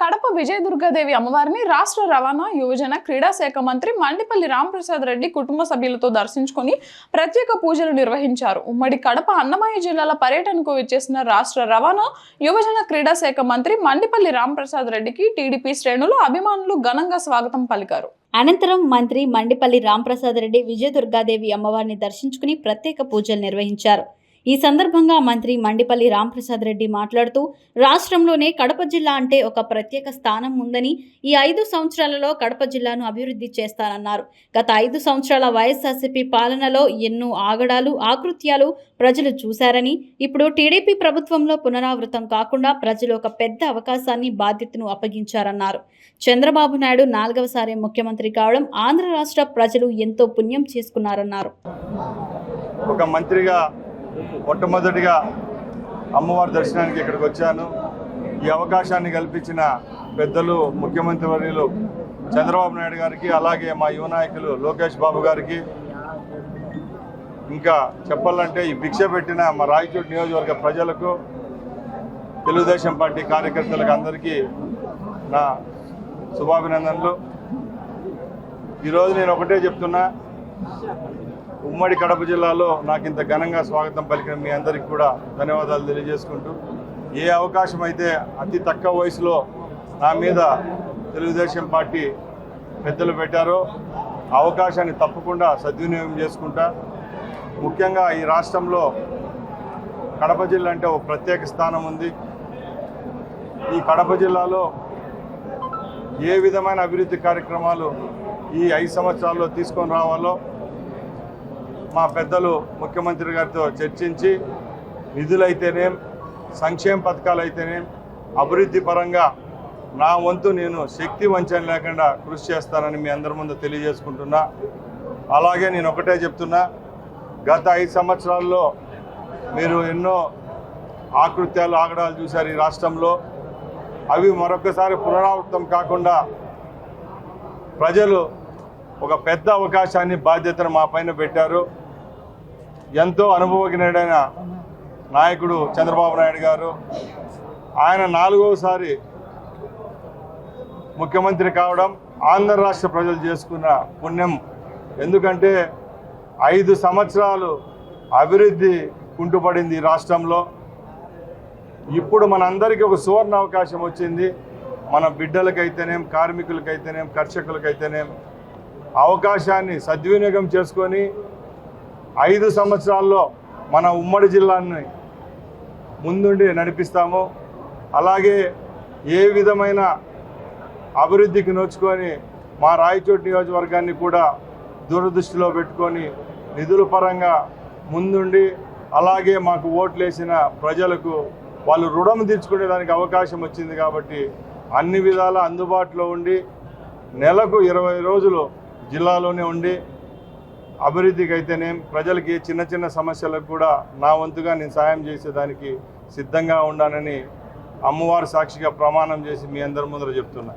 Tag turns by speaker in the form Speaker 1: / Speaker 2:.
Speaker 1: కడప విజయ దుర్గాదేవి అమ్మవారిని రాష్ట్ర రవాణా యువజన క్రీడా శాఖ మంత్రి మండిపల్లి రాంప్రసాద్ రెడ్డి కుటుంబ సభ్యులతో దర్శించుకొని ప్రత్యేక పూజలు నిర్వహించారు. ఉమ్మడి కడప అన్నమయ్య జిల్లాల పర్యటనకు విచ్చేసిన రాష్ట్ర రవాణా యువజన క్రీడా శాఖ మంత్రి మండిపల్లి రాంప్రసాద్ రెడ్డికి టీడీపీ శ్రేణులు అభిమానులు ఘనంగా స్వాగతం పలికారు.
Speaker 2: అనంతరం మంత్రి మండిపల్లి రాంప్రసాద్ రెడ్డి విజయదుర్గాదేవి అమ్మవారిని దర్శించుకుని ప్రత్యేక పూజలు నిర్వహించారు. ఈ సందర్భంగా మంత్రి మండిపల్లి రాంప్రసాద్ రెడ్డి మాట్లాడుతూ రాష్ట్రంలోనే కడప జిల్లా అంటే ఒక ప్రత్యేక స్థానం ఉందని ఈ ఐదు సంవత్సరాలలో కడప జిల్లాను అభివృద్ధి చేస్తానన్నారు. గత ఐదు సంవత్సరాల వైఎస్ఆర్సీపీ పాలనలో ఎన్నో ఆగడాలు ఆకృత్యాలు ప్రజలు చూశారని ఇప్పుడు టీడీపీ ప్రభుత్వంలో పునరావృతం కాకుండా ప్రజలు ఒక పెద్ద అవకాశాన్ని బాధ్యతను అప్పగించారన్నారు. చంద్రబాబు నాయుడు నాలుగవసారి ముఖ్యమంత్రి కావడం ఆంధ్ర రాష్ట్ర ప్రజలు ఎంతో పుణ్యం చేసుకున్నారన్నారు.
Speaker 3: ఒక మంత్రిగా మొట్టమొదటిగా అమ్మవారి దర్శనానికి ఇక్కడికి వచ్చాను. ఈ అవకాశాన్ని కల్పించిన పెద్దలు ముఖ్యమంత్రి వర్యులు చంద్రబాబు నాయుడు గారికి అలాగే మా యువ నాయకులు లోకేష్ బాబు గారికి. ఇంకా చెప్పాలంటే ఈ భిక్ష పెట్టిన మా రాయచోటి నియోజకవర్గ ప్రజలకు తెలుగుదేశం పార్టీ కార్యకర్తలకు అందరికీ నా శుభాభినందనలు. ఈరోజు నేను ఒకటే చెప్తున్నా ఉమ్మడి కడప జిల్లాలో నాకు ఇంత ఘనంగా స్వాగతం పలికిన మీ అందరికీ కూడా ధన్యవాదాలు తెలియజేసుకుంటూ ఏ అవకాశం అయితే అతి తక్కువ వయసులో నా మీద తెలుగుదేశం పార్టీ పెద్దలు పెట్టారో ఆ అవకాశాన్ని తప్పకుండా సద్వినియోగం చేసుకుంటా. ముఖ్యంగా ఈ రాష్ట్రంలో కడప జిల్లా అంటే ఒక ప్రత్యేక స్థానం ఉంది. ఈ కడప జిల్లాలో ఏ విధమైన అభివృద్ధి కార్యక్రమాలు ఈ ఐదు సంవత్సరాల్లో తీసుకొని రావాలో మా పెద్దలు ముఖ్యమంత్రి గారితో చర్చించి నిధులైతేనేం సంక్షేమ పథకాలు అయితేనేం అభివృద్ధి పరంగా నా వంతు నేను శక్తి వంచన లేకుండా కృషి చేస్తానని మీ అందరి ముందు తెలియజేసుకుంటున్నా. అలాగే నేను ఒకటే చెప్తున్నా గత ఐదు సంవత్సరాల్లో మీరు ఎన్నో ఆకృత్యాలు ఆగడాలు చూశారు ఈ రాష్ట్రంలో. అవి మరొకసారి పునరావృతం కాకుండా ప్రజలు ఒక పెద్ద అవకాశాన్ని బాధ్యతను మా పైన పెట్టారు. ఎంతో అనుభవజ్ఞుడైన నాయకుడు చంద్రబాబు నాయుడు గారు. ఆయన నాలుగవసారి ముఖ్యమంత్రి కావడం ఆంధ్ర రాష్ట్ర ప్రజలు చేసుకున్న పుణ్యం. ఎందుకంటే ఐదు సంవత్సరాలు అభివృద్ధి కుంటుపడింది ఈ రాష్ట్రంలో. ఇప్పుడు మనందరికీ ఒక సువర్ణ అవకాశం వచ్చింది. మన బిడ్డలకైతేనేం కార్మికులకైతేనేం కర్షకులకైతేనేం అవకాశాన్ని సద్వినియోగం చేసుకొని ఐదు సంవత్సరాల్లో మన ఉమ్మడి జిల్లాని ముందుండి నడిపిస్తాము. అలాగే ఏ విధమైన అభివృద్ధికి నోచుకొని మా రాయచోటి నియోజకవర్గాన్ని కూడా దూరదృష్టిలో పెట్టుకొని నిధుల పరంగా ముందుండి అలాగే మాకు ఓట్లేసిన ప్రజలకు వాళ్ళు రుణం తీర్చుకునేదానికి అవకాశం వచ్చింది కాబట్టి అన్ని విధాల అందుబాటులో ఉండి నెలకు ఇరవై రోజులు జిల్లాలోనే ఉండి అభివృద్ధికి అయితేనేం ప్రజలకి చిన్న చిన్న సమస్యలకు కూడా నా వంతుగా నేను సాయం చేసేదానికి సిద్ధంగా ఉండానని అమ్మవారు సాక్షిగా ప్రమాణం చేసి మీ అందరి ముందర చెప్తున్నా.